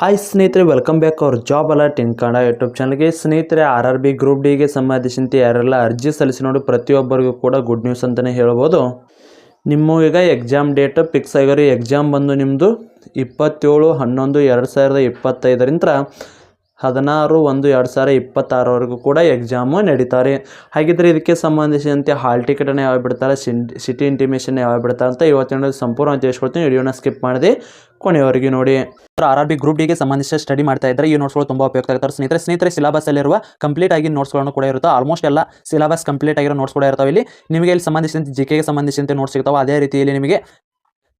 Hi ಸ್ನೇಹಿತರೆ welcome back ಅವ್ರ job alert in Kannada YouTube ಚಾನಲ್ಗೆ ಸ್ನೇಹಿತರೆ ಆರ್ ಆರ್ ಬಿ ಗ್ರೂಪ್ ಡಿಗೆ ಸಂಬಂಧಿಸಿದಂತೆ ಯಾರೆಲ್ಲ ಅರ್ಜಿ ಸಲ್ಲಿಸಿ ನೋಡಿ ಪ್ರತಿಯೊಬ್ಬರಿಗೂ ಕೂಡ ಗುಡ್ ನ್ಯೂಸ್ ಅಂತಲೇ ಹೇಳ್ಬೋದು. ನಿಮ್ಮ ಈಗ ಎಕ್ಸಾಮ್ ಡೇಟ್ ಫಿಕ್ಸ್ ಆಗಿರೋ ಎಕ್ಸಾಮ್ ಬಂದು ನಿಮ್ಮದು ಇಪ್ಪತ್ತೇಳು, ಹನ್ನೊಂದು, ಎರಡು ಸಾವಿರದ ಇಪ್ಪತ್ತೈದರಿಂದ ಹದಿನಾರು ಒಂದು ಎರಡು ಸಾವಿರ ಇಪ್ಪತ್ತಾರವರೆಗೂ ಕೂಡ ಎಕ್ಸಾಮು ನಡೀತಾರೆ. ಹಾಗಿದ್ರೆ ಇದಕ್ಕೆ ಸಂಬಂಧಿಸಿದಂತೆ ಹಾಲ್ ಟಿಕೆಟನ್ನು ಯಾವಾಗ ಬಿಡ್ತಾರೆ ಸಿಟಿ ಇಂಟಿಮೇಷನ್ ಯಾವಾಗ ಬಿಡ್ತಾರೆ ಅಂತ ಇವತ್ತಿನ ಸಂಪೂರ್ಣ ತಿಳಿಸ್ಕೊಡ್ತೀನಿ. ವಿಡಿಯೋನ ಸ್ಕಿಪ್ ಮಾಡಿದೆ ಕೊನೆಯವರೆಗೆ ನೋಡಿ. ಆರ್ ಆರ್ ಬಿ ಗ್ರೂಪ್ ಡಿಗೆ ಸಂಬಂಧಿಸಿದ ಸ್ಟಡಿ ಮಾಡ್ತಾ ಇದ್ದರೆ ಈ ನೋಟ್ಸ್ಗಳು ತುಂಬ ಉಪಯುಕ್ತ ಆಗ್ತಾರೆ. ಸ್ನೇಹಿತರೆ ಸ್ನೇಹಿತರೆ ಸಿಲಬಸ್ಸಲ್ಲಿರುವ ಕಂಪ್ಲೀಟ್ ಆಗಿ ನೋಟ್ಸ್ಗಳನ್ನು ಕೂಡ ಇರುತ್ತೆ. ಆಲ್ಮೋಸ್ಟ್ ಎಲ್ಲ ಸಿಲಬಸ್ ಕಂಪ್ಲೀಟ್ ಆಗಿರೋ ನೋಟ್ಸ್ ಕೂಡ ಇರ್ತಾವೆ ಇಲ್ಲಿ. ನಿಮಗೆ ಇಲ್ಲಿ ಸಂಬಂಧಿಸಿದಂತೆ ಜಿ ಕೆಗೆ ಸಂಬಂಧಿಸಿದಂತೆ ನೋಟ್ಸ್ ಸಿಗ್ತಾವೆ. ಅದೇ ರೀತಿಯಲ್ಲಿ ನಿಮಗೆ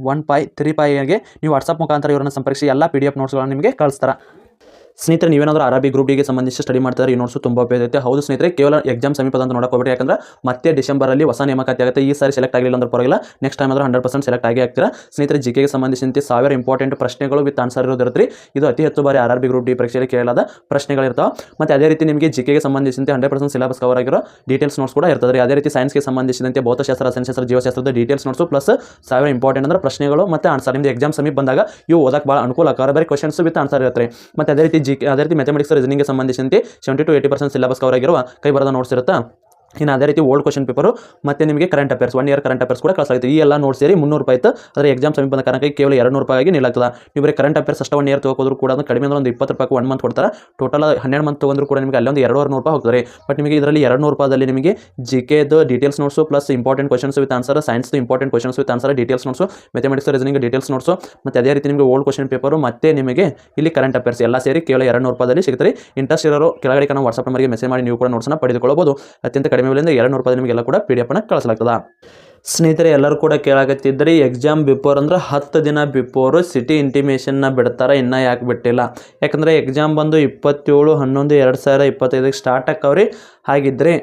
one five three ಫೈಗೆ ನೀವು ವಾಟ್ಸಪ್ ಮುಖಾಂತರ ಇವರನ್ನು ಸಂಪರ್ಕಿಸಿ, ಎಲ್ಲ ಪಿ ಡಿ ಎಫ್ ನೋಟ್ಸ್ಗಳನ್ನು ನಿಮಗೆ ಕಳಿಸ್ತಾರೆ. ಸ್ನೇಹಿತರೆ, ನೀವೇನಾದರೂ ಅರಬಿ ಗ್ರೂಪ್ ಡಿಗೆ ಸಂಬಂಧಿಸಿ ಸ್ಟಡಿ ಮಾಡ್ತಾರೆ ಈ ನೋಟ್ಸು ತುಂಬ ಉಪಯೋಗ ಹೌದು ಸ್ನೇಹಿತರೆ, ಕೇವಲ ಎಕ್ಸಾಮ್ ಸಮೀಪ ಅಂತ ನೋಡಕ್ಕೆ ಯಾಕಂದ್ರೆ ಮತ್ತೆ ಡಿಸೆಂಬರಲ್ಲಿ ಹೊಸ ನೇಮಕಾತಿ ಆಗುತ್ತೆ. ಈ ಸಾರಿ ಸೆಲೆಕ್ಟ್ ಆಗಲಿಲ್ಲ ಅಂದ್ರೆ ಪರವಾಗಿಲ್ಲ. ನೆಕ್ಸ್ಟ್ ಟೈಮ್ ಆದರೂ ಹಂಡ್ರೆಡ್ ಪರ್ಸೆಂಟ್ ಸೆಲೆಕ್ಟ್ ಆಗಿ ಆಗ್ತೀರಾ? ಸ್ನೇಹಿತರೆ ಜಿ ಕೆಗೆ ಸಂಬಂಧಿಸಿದಂತೆ ಸಾವಿರ ಇಂಪಾರ್ಟೆಂಟ್ ಪ್ರಶ್ನೆಗಳು ವಿತ್ ಆನ್ಸರ್ ಇರೋದಿರುತ್ತೆ ಇದು ಅತಿ ಹೆಚ್ಚು ಬಾರಿ R R B group D ಪರೀಕ್ಷೆಯಲ್ಲಿ ಕೇಳಲಾದ ಪ್ರಶ್ನೆಗಳಿರ್ತಾವೆ. ಮತ್ತೆ ಅದೇ ರೀತಿ ನಿಮಗೆ ಜಿ ಕೆಗೆ ಸಂಬಂಧಿಸಿದಂತೆ ಹಂಡ್ರೆಡ್ ಪರ್ಸೆಂಟ್ ಸಿಲಬಸ್ ಕವರ್ ಆಗಿರೋ ಡೀಟೇಲ್ಸ್ ನೋಟ್ಸ್ ಕೂಡ ಇರ್ತದೆ ಅದೇ ರೀತಿ ಸೈನ್ಸ್ಗೆ ಸಂಬಂಧಿಸಿದಂತೆ ಭೌತಶಾಸ್ತ್ರ ರಸಾಯನಶಾಸ್ತ್ರ ಜೀವಶಾಸ್ತ್ರದ ಡೀಟೇಲ್ಸ್ ನೋಟ್ಸು ಪ್ಲಸ್ ಸಾವಿರ ಇಂಪಾರ್ಟೆಂಟ್ ಅಂದ್ರೆ ಪ್ರಶ್ನೆಗಳು ಮತ್ತು ಆನ್ಸರ್ ನಿಮ್ದು ಎಕ್ಸಾಮ್ ಸಮೀಪ ಬಂದಾಗ ಇವು ಓದಕ್ಕೆ ಭಾಳ ಅನುಕೂಲ ಬೇರೆ ಕ್ವಶನ್ಸ್ ವಿತ್ ಆನ್ಸರ್ ಇರುತ್ತೆ ಮತ್ತು ಅದೇ ರೀತಿ ಜಿ ಅದೇ ರೀತಿ ಮ್ಯಾಥಮೆಟಿಕ್ಸ್ ರೀಸನಿಂಗ್ಗೆ ಸಂಬಂಧಿಸಿದಂತೆ seventy to eighty percent syllabus cover ಆಗಿರುವ ಕೈ ಬರದ ನೋಟ್ಸ್ ಇನ್ನು ಅದೇ ರೀತಿ ಓಲ್ಡ್ ಕ್ವಶನ್ ಪೇಪರು ಮತ್ತು ನಿಮಗೆ current affairs one year current affairs ಕೂಡ ಕಳಿಸಲಾಗುತ್ತೆ ಈ ಎಲ್ಲ ನೋಟ್ಸ್ ಸೇರಿ ಮುನ್ನೂರು ರೂಪಾಯಿ ಇತ್ತು. ಅದರ ಎಕ್ಸಾಮ್ ಸಮೀಪ ಬಂದ ಕಾರಣಕ್ಕೆ ಕೇವಲ ಎರಡು ನೂರು ರೂಪಾಯಿಗೆ ನಿಲ್ಲಾಗ್ತದೆ ನೀವು ಕರೆಂಟ್ ಅಫೇರ್ಸ್ ಅಷ್ಟು ಒನ್ ಇಯರ್ ತಗೋದ್ರು ಕೂಡ ಕಡಿಮೆ ಅಂದ್ರೆ ಒಂದು ಇಪ್ಪತ್ತು ರೂಪಾಯಿ ಒನ್ ಮಂತ್ ಕೊಡ್ತಾರೆ. ಟೋಟಲ್ ಹನ್ನೆರಡು ಮಂತ್ ತೊಗೊಂಡ್ರು ಕೂಡ ನಿಮಗೆ ಅಲ್ಲೊಂದು ಎರಡು ನೂರು ರೂಪಾಯಿ ಹೋಗ್ತಾರೆ ಬಟ್ ನಿಮಗೆ ಇದರಲ್ಲಿ ಎರಡು ನೂರು ರೂಪಾಯಿದಲ್ಲಿ ನಿಮಗೆ G ಕೆದು details notes plus important questions with answer science important questions with answer details notes mathematics reasoning details notes ಮತ್ತು ಅದೇ ರೀತಿ ನಿಮಗೆ ಓಲ್ಡ್ ಕ್ವಶನ್ ಪೇಪರು ಮತ್ತೆ ನಿಮಗೆ ಇಲ್ಲಿ ಕರೆಂಟ್ ಅಫೇರ್ಸ್ ಎಲ್ಲ ಸೇರಿ ಕೇವಲ ಎರಡು ನೂರು ರೂಪಾಯಿದಲ್ಲಿ ಸಿಗ್ತಾರೆ ಇಂಟ್ರೆಸ್ಟ್ ಇರೋರು ಕೆಳಗಡೆ ಕಾಣೋ ವಾಟ್ಸಪ್ ನಂಬರ್ಗೆ ಮೆಸೇಜ್ ಮಾಡಿ ನೀವು ಕೂಡ ನೋಟ್ಸನ್ನು ಪಡೆದುಕೊಳ್ಳಬಹುದು. ಅತ್ಯಂತ ಕಡಿಮೆ ಬೆಲೆಯಿಂದ ಎರಡು ನೂರು ರೂಪಾಯಿ ನಿಮಗೆಲ್ಲ ಕೂಡ ಪಿ ಡಿ ಎಫ್ನ ಕಳಿಸಲಾಗ್ತದೆ. ಸ್ನೇಹಿತರೆ, ಎಲ್ಲರೂ ಕೂಡ ಕೇಳಾಕತ್ತಿದ್ರಿ ಎಕ್ಸಾಮ್ ಬಿಫೋರ್ ಅಂದ್ರೆ ಹತ್ತು ದಿನ ಬಿಫೋರ್ ಸಿಟಿ ಇಂಟಿಮೇಷನ್ನ ಬಿಡ್ತಾರೆ, ಇನ್ನೂ ಯಾಕೆ ಬಿಟ್ಟಿಲ್ಲ. ಯಾಕಂದರೆ ಎಕ್ಸಾಮ್ ಬಂದು ಇಪ್ಪತ್ತೇಳು, ಹನ್ನೊಂದು, ಎರಡು ಸಾವಿರ ಇಪ್ಪತ್ತೈದಕ್ಕೆ ಸ್ಟಾರ್ಟ್ ಆಕ್ಕವ್ರಿ ಹಾಗಿದ್ರೆ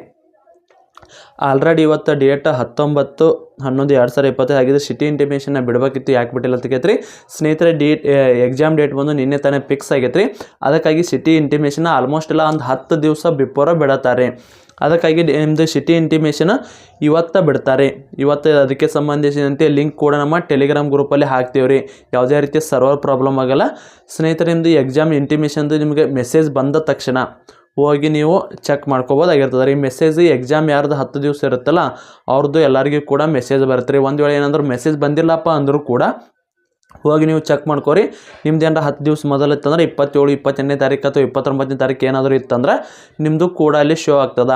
ಆಲ್ರೆಡಿ ಇವತ್ತು ಡೇಟ್ ಹತ್ತೊಂಬತ್ತು, ಹನ್ನೊಂದು, ಎರಡು ಸಾವಿರ ಇಪ್ಪತ್ತೈದು ಆಗಿದೆ. ಸಿಟಿ ಇಂಟಿಮೇಷನ್ನ ಬಿಡಬೇಕಿತ್ತು, ಯಾಕೆ ಬಿಟ್ಟಿಲ್ಲ ಅಂತ ಕೇಳ್ತ್ರಿ? ಸ್ನೇಹಿತರೆ ಡೇಟ್ ಎಕ್ಸಾಮ್ ಡೇಟ್ ಬಂದು ನಿನ್ನೆ ತಾನೇ ಫಿಕ್ಸ್ ಆಗೈತೆ ರೀ ಅದಕ್ಕಾಗಿ ಸಿಟಿ ಇಂಟಿಮೇಷನ್ ಆಲ್ಮೋಸ್ಟ್ ಎಲ್ಲ ಒಂದು ಹತ್ತು ದಿವಸ ಬಿಫೋರ ಬಿಡತ್ತಾರೆ. ಅದಕ್ಕಾಗಿ ನಿಮ್ಮದು ಸಿಟಿ ಇಂಟಿಮೇಷನ್ ಇವತ್ತು ಬಿಡ್ತಾರೆ. ಇವತ್ತು ಅದಕ್ಕೆ ಸಂಬಂಧಿಸಿದಂತೆ ಲಿಂಕ್ ಕೂಡ ನಮ್ಮ ಟೆಲಿಗ್ರಾಮ್ ಗ್ರೂಪಲ್ಲಿ ಹಾಕ್ತೀವಿ ರೀ ಯಾವುದೇ ರೀತಿಯ ಸರ್ವರ್ ಪ್ರಾಬ್ಲಮ್ ಆಗಲ್ಲ. ಸ್ನೇಹಿತರೆ ಎಕ್ಸಾಮ್ ಇಂಟಿಮೇಷನ್ದು ನಿಮಗೆ ಮೆಸೇಜ್ ಬಂದ ತಕ್ಷಣ ಹೋಗಿ ನೀವು ಚೆಕ್ ಮಾಡ್ಕೋಬೋದಾಗಿರ್ತದೆ ರೀ ಮೆಸೇಜ್ ಎಕ್ಸಾಮ್ ಯಾರ್ದು ಹತ್ತು ದಿವಸ ಇರುತ್ತಲ್ಲ ಅವ್ರದ್ದು ಎಲ್ಲರಿಗೂ ಕೂಡ ಮೆಸೇಜ್ ಬರುತ್ತೆ ರೀ. ಒಂದು ವೇಳೆ ಏನಾದರೂ ಮೆಸೇಜ್ ಬಂದಿಲ್ಲಪ್ಪ ಅಂದರೂ ಕೂಡ ಹೋಗಿ ನೀವು ಚೆಕ್ ಮಾಡ್ಕೊರಿ. ನಿಮ್ದು ಏನಾರ ಹತ್ತು ದಿವಸ ಮೊದಲು ಇತ್ತಂದ್ರೆ ಇಪ್ಪತ್ತೇಳು ಇಪ್ಪತ್ತೆಂಟನೇ ತಾರೀಕು ಅಥವಾ ಇಪ್ಪತ್ತೊಂಬತ್ತನೇ ತಾರೀಕು ಏನಾದರೂ ಇತ್ತಂದ್ರೆ ನಿಮ್ಮದು ಕೂಡ ಅಲ್ಲಿ ಶೋ ಆಗ್ತದ.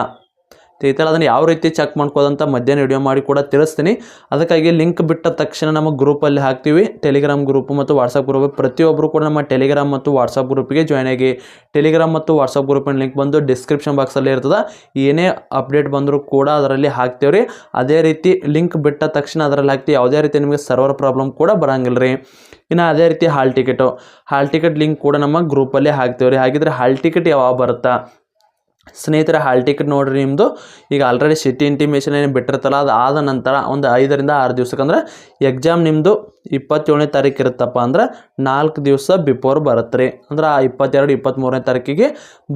ತಿಳಿತಲ್ಲ ಅದನ್ನು ಯಾವ ರೀತಿ ಚೆಕ್ ಮಾಡ್ಕೋದಂತ ಮಧ್ಯಾಹ್ನ ವಿಡಿಯೋ ಮಾಡಿ ಕೂಡ ತಿಳಿಸ್ತೀನಿ. ಅದಕ್ಕಾಗಿ ಲಿಂಕ್ ಬಿಟ್ಟ ತಕ್ಷಣ ನಮ್ಮ ಗ್ರೂಪಲ್ಲಿ ಹಾಕ್ತೀವಿ. ಟೆಲಿಗ್ರಾಮ್ ಗ್ರೂಪ್ ಮತ್ತು ವಾಟ್ಸಪ್ ಗ್ರೂಪ್ ಪ್ರತಿಯೊಬ್ಬರು ಕೂಡ ನಮ್ಮ ಟೆಲಿಗ್ರಾಮ್ ಮತ್ತು ವಾಟ್ಸಪ್ ಗ್ರೂಪಿಗೆ ಜಾಯ್ನ್ ಆಗಿ. ಟೆಲಿಗ್ರಾಮ್ ಮತ್ತು ವಾಟ್ಸಪ್ ಗ್ರೂಪಿನ ಲಿಂಕ್ ಬಂದು ಡಿಸ್ಕ್ರಿಪ್ಷನ್ ಬಾಕ್ಸಲ್ಲಿ ಇರ್ತದೆ. ಏನೇ ಅಪ್ಡೇಟ್ ಬಂದರೂ ಕೂಡ ಅದರಲ್ಲಿ ಹಾಕ್ತೀವಿ ರೀ ಅದೇ ರೀತಿ ಲಿಂಕ್ ಬಿಟ್ಟ ತಕ್ಷಣ ಅದರಲ್ಲಿ ಹಾಕ್ತೀವಿ. ಯಾವುದೇ ರೀತಿ ನಿಮಗೆ ಸರ್ವರ್ ಪ್ರಾಬ್ಲಮ್ ಕೂಡ ಬರಂಗಿಲ್ಲ ರೀ ಇನ್ನು ಅದೇ ರೀತಿ hall ticket hall ticket link ಕೂಡ ನಮ್ಮ ಗ್ರೂಪಲ್ಲೇ ಹಾಕ್ತೀವಿ ರೀ ಹಾಗಿದ್ರೆ ಹಾಲ್ ಟಿಕೆಟ್ ಯಾವಾಗ ಬರುತ್ತಾ? ಸ್ನೇಹಿತರೆ, ಹಾಲ್ ಟಿಕೆಟ್ ನೋಡ್ರಿ ನಿಮ್ಮದು ಈಗ ಆಲ್ರೆಡಿ ಸಿಟಿ ಇಂಟಿಮೇಷನ್ ಏನು ಬಿಟ್ಟಿರ್ತಲ್ಲ, ಅದು ಆದ ನಂತರ ಒಂದು ಐದರಿಂದ ಆರು ದಿವ್ಸಕ್ಕೆ ಎಕ್ಸಾಮ್ ನಿಮ್ಮದು ಇಪ್ಪತ್ತೇಳನೇ ತಾರೀಕು ಇರುತ್ತಪ್ಪ ಅಂದ್ರೆ ನಾಲ್ಕು ದಿವಸ ಬಿಫೋರ್ ಬರುತ್ತೆ ಅಂದ್ರೆ ಆ ಇಪ್ಪತ್ತೆರಡು ಇಪ್ಪತ್ತ್ಮೂರನೇ ತಾರೀಕಿಗೆ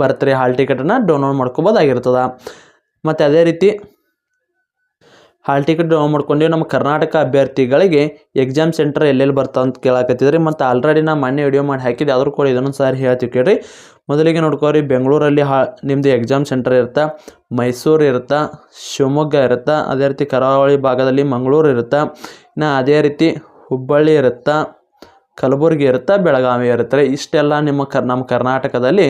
ಬರುತ್ತೆ ಹಾಲ್ ಟಿಕೆಟನ್ನು ಡೌನ್ಲೋಡ್ ಮಾಡ್ಕೋಬೋದಾಗಿರ್ತದೆ. ಮತ್ತು ಅದೇ ರೀತಿ ಹಾಲ್ ಟಿಕೆಟ್ ಡ್ರಾ ಮಾಡ್ಕೊಂಡು ನಮ್ಮ ಕರ್ನಾಟಕ ಅಭ್ಯರ್ಥಿಗಳಿಗೆ ಎಕ್ಸಾಮ್ ಸೆಂಟರ್ ಎಲ್ಲೆಲ್ಲಿ ಬರ್ತಾವ ಅಂತ ಕೇಳಾಕತ್ತಿದ್ರಿ. ಮತ್ತು ಆಲ್ರೆಡಿ ನಾ ಮೊನ್ನೆ ವಿಡಿಯೋ ಮಾಡಿ ಹಾಕಿದ್ದೆ. ಅದ್ರ ಕೂಡ ಇದನ್ನು ಸಾರಿ ಹೇಳ್ತೀವಿ ಕೇಳ್ರಿ. ಮೊದಲಿಗೆ ನೋಡ್ಕೋರಿ, ಬೆಂಗಳೂರಲ್ಲಿ ಹಾ ನಿಮ್ಮದು ಎಕ್ಸಾಮ್ ಸೆಂಟರ್ ಇರುತ್ತೆ, ಮೈಸೂರು ಇರುತ್ತೆ, ಶಿವಮೊಗ್ಗ ಇರುತ್ತೆ, ಅದೇ ರೀತಿ ಕರಾವಳಿ ಭಾಗದಲ್ಲಿ ಮಂಗಳೂರು ಇರುತ್ತೆ, ಇನ್ನು ಅದೇ ರೀತಿ ಹುಬ್ಬಳ್ಳಿ ಇರುತ್ತೆ, ಕಲಬುರಗಿ ಇರುತ್ತೆ, ಬೆಳಗಾವಿ ಇರುತ್ತೆ ಇಷ್ಟೆಲ್ಲ ನಿಮ್ಮ ಕರ್ ನಮ್ಮ ಕರ್ನಾಟಕದಲ್ಲಿ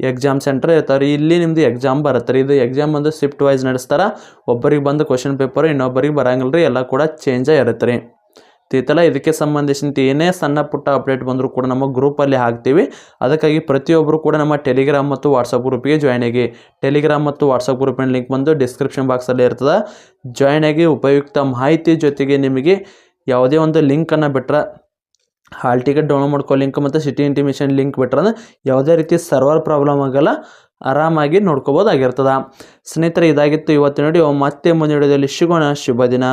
ಎಕ್ಸಾಮ್ ಸೆಂಟರ್ ಇರ್ತಾರೆ ಇಲ್ಲಿ ನಿಮ್ಮದು ಎಕ್ಸಾಮ್ ಬರುತ್ತೆ ರೀ. ಇದು ಎಕ್ಸಾಮ್ ಬಂದು ಶಿಫ್ಟ್ ವೈಸ್ ನಡೆಸ್ತಾರೆ, ಒಬ್ಬರಿಗೆ ಬಂದು ಕ್ವಶನ್ ಪೇಪರ್ ಇನ್ನೊಬ್ಬರಿಗೆ ಬರಂಗಿಲ್ಲ ರೀ. ಎಲ್ಲ ಕೂಡ ಚೇಂಜೇ ಇರುತ್ತೆ ರೀ. ತೀತಲ, ಇದಕ್ಕೆ ಸಂಬಂಧಿಸಿದಂತೆ ಏನೇ ಸಣ್ಣ ಪುಟ್ಟ ಅಪ್ಡೇಟ್ ಬಂದರೂ ಕೂಡ ನಮ್ಮ ಗ್ರೂಪಲ್ಲಿ ಹಾಕ್ತೀವಿ. ಅದಕ್ಕಾಗಿ ಪ್ರತಿಯೊಬ್ಬರು ಕೂಡ ನಮ್ಮ ಟೆಲಿಗ್ರಾಮ್ ಮತ್ತು ವಾಟ್ಸಪ್ ಗ್ರೂಪಿಗೆ ಜಾಯ್ನ್ ಆಗಿ. ಟೆಲಿಗ್ರಾಮ್ ಮತ್ತು ವಾಟ್ಸಪ್ ಗ್ರೂಪಿನ ಲಿಂಕ್ ಬಂದು ಡಿಸ್ಕ್ರಿಪ್ಷನ್ ಬಾಕ್ಸಲ್ಲಿ ಇರ್ತದೆ. ಜಾಯ್ನ್ ಆಗಿ ಉಪಯುಕ್ತ ಮಾಹಿತಿ ಜೊತೆಗೆ ನಿಮಗೆ ಯಾವುದೇ ಒಂದು ಲಿಂಕನ್ನು ಬಿಟ್ರೆ ಹಾಲ್ ಟಿಕೆಟ್ ಡೌನ್ಲೋಡ್ ಮಾಡ್ಕೋ ಲಿಂಕ್ ಮತ್ತು ಸಿಟಿ ಇಂಟಿಮೇಷನ್ ಲಿಂಕ್ ಬಿಟ್ರೆ ಯಾವುದೇ ರೀತಿ ಸರ್ವರ್ ಪ್ರಾಬ್ಲಮ್ ಆಗಲ್ಲ, ಆರಾಮಾಗಿ ನೋಡ್ಕೋಬೋದಾಗಿರ್ತದೆ. ಸ್ನೇಹಿತರೆ, ಇದಾಗಿತ್ತು ಇವತ್ತಿನ ನೋಡಿ ಮತ್ತೆ ಮುಂದಿನ ವಿಡಿಯೋದಲ್ಲಿ ಸಿಗೋಣ. ಶುಭ ದಿನ.